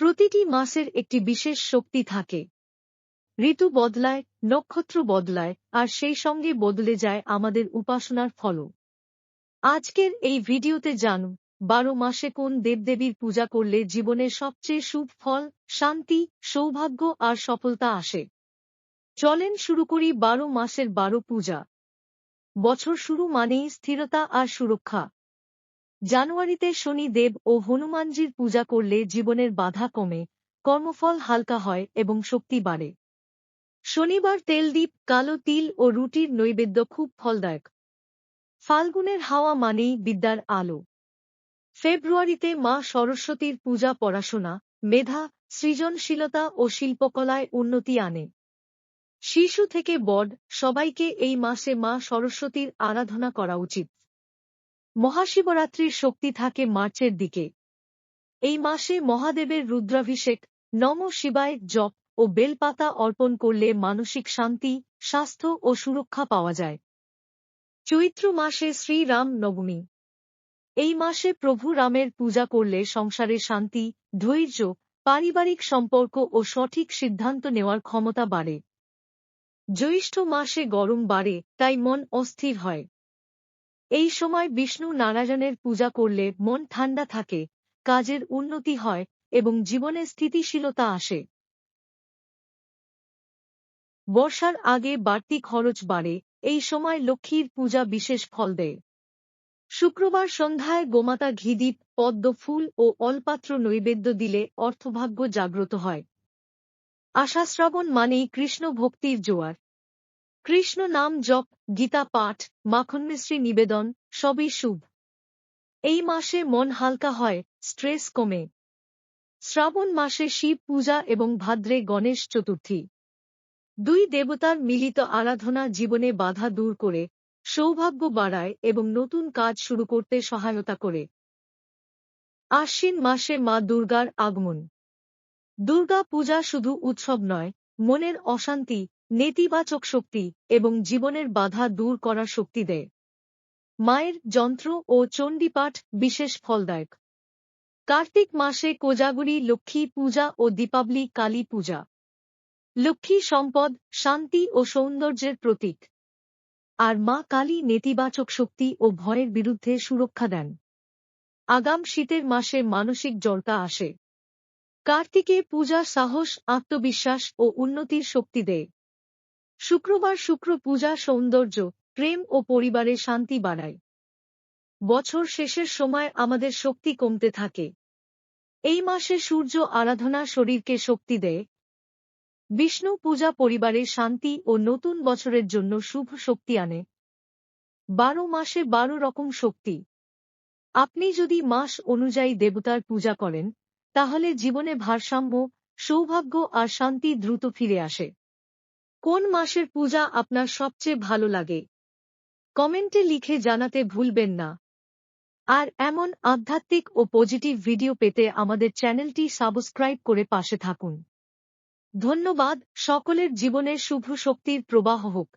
প্রতিটি মাসের একটি বিশেষ শক্তি থাকে। ঋতু বদলায়, নক্ষত্র বদলায়, আর সেই সঙ্গে বদলে যায় আমাদের উপাসনার ফলও। আজকের এই ভিডিওতে জানুন, বারো মাসে কোন দেবদেবীর পূজা করলে জীবনের সবচেয়ে শুভ ফল, শান্তি, সৌভাগ্য আর সফলতা আসে? চলেন শুরু করি বারো মাসের বারো পূজা। বছর শুরু মানেই স্থিরতা আর সুরক্ষা। জানুয়ারিতে শনি দেব ও হনুমানজির পূজা করলে জীবনের বাধা কমে, কর্মফল হালকা হয় এবং শক্তি বাড়ে। শনিবার তেলদ্বীপ কালো তিল ও রুটির নৈবেদ্য খুব ফলদায়ক। ফাল্গুনের হাওয়া মানেই বিদ্যার আলো। ফেব্রুয়ারিতে মা সরস্বতীর পূজা পড়াশোনা, মেধা, সৃজনশীলতা ও শিল্পকলায় উন্নতি আনে। শিশু থেকে বড, সবাইকে এই মাসে মা সরস্বতীর আরাধনা করা উচিত। মহাশিবরাত্রির শক্তি থাকে মার্চের দিকে। এই মাসে মহাদেবের রুদ্রাভিষেক, নম শিবায় জপ ও বেলপাতা অর্পণ করলে মানসিক শান্তি, স্বাস্থ্য ও সুরক্ষা পাওয়া যায়। চৈত্র মাসে শ্রীরাম নবমী। এই মাসে প্রভু রামের পূজা করলে সংসারে শান্তি, ধৈর্য, পারিবারিক সম্পর্ক ও সঠিক সিদ্ধান্ত নেওয়ার ক্ষমতা বাড়ে। জ্যৈষ্ঠ মাসে গরম বাড়ে, তাই মন অস্থির হয়। এই সময় বিষ্ণু নারায়ণের পূজা করলে মন ঠান্ডা থাকে, কাজের উন্নতি হয় এবং জীবনে স্থিতিশীলতা আসে। বর্ষার আগে বাড়তি খরচ বাড়ে, এই সময় লক্ষ্মীর পূজা বিশেষ ফল দেয়। শুক্রবার সন্ধ্যায় গোমাতা ঘিদীপ পদ্ম ফুল ও অলপাত্র নৈবেদ্য দিলে অর্থভাগ্য জাগ্রত হয়। আশাশ্রাবণ মানেই কৃষ্ণ ভক্তির জোয়ার। কৃষ্ণ নাম জপ, গীতা পাঠ, মাখনমিশ্রী নিবেদন, সবই শুভ। এই মাসে মন হালকা হয় স্ট্রেস কমে। শ্রাবণ মাসে শিব পূজা এবং ভাদ্রে গণেশ চতুর্থী। দুই দেবতার মিলিত আরাধনা জীবনে বাধা দূর করে, সৌভাগ্য বাড়ায় এবং নতুন কাজ শুরু করতে সহায়তা করে। আশ্বিন মাসে মা দুর্গার আগমন। দুর্গা পূজা শুধু উৎসব নয়, মনের অশান্তি নেতিবাচক শক্তি এবং জীবনের বাধা দূর করার শক্তি দেয়। মায়ের যন্ত্র ও চণ্ডীপাঠ বিশেষ ফলদায়ক। কার্তিক মাসে কোজাগুড়ি লক্ষ্মী পূজা ও দীপাবলি, কালী পূজা। লক্ষ্মী সম্পদ, শান্তি ও সৌন্দর্যের প্রতীক। আর মা কালী নেতিবাচক শক্তি ও ভয়ের বিরুদ্ধে সুরক্ষা দেন। আগাম শীতের মাসে মানসিক জড়তা আসে। কার্তিকে পূজা সাহস, আত্মবিশ্বাস ও উন্নতির শক্তি দেয়। শুক্রবার শুক্র পূজা সৌন্দর্য, প্রেম ও পরিবারে শান্তি বাড়ায়। বছর শেষের সময় আমাদের শক্তি কমতে থাকে। এই মাসে সূর্য আরাধনা শরীরকে শক্তি দেয়। বিষ্ণু পূজা পরিবারে শান্তি ও নতুন বছরের জন্য শুভ শক্তি আনে। বারো মাসে বারো রকম শক্তি। আপনি যদি মাস অনুযায়ী দেবতার পূজা করেন, তাহলে জীবনে ভারসাম্য, সৌভাগ্য আর শান্তি দ্রুত ফিরে আসে। কোন মাসের পূজা আপনার সবচেয়ে ভালো লাগে? কমেন্টে লিখে জানাতে ভুলবেন না। আর এমন আধ্যাত্মিক ও পজিটিভ ভিডিও পেতে আমাদের চ্যানেলটি সাবস্ক্রাইব করে পাশে থাকুন। ধন্যবাদ, সকলের জীবনে শুভ শক্তির প্রবাহ হোক।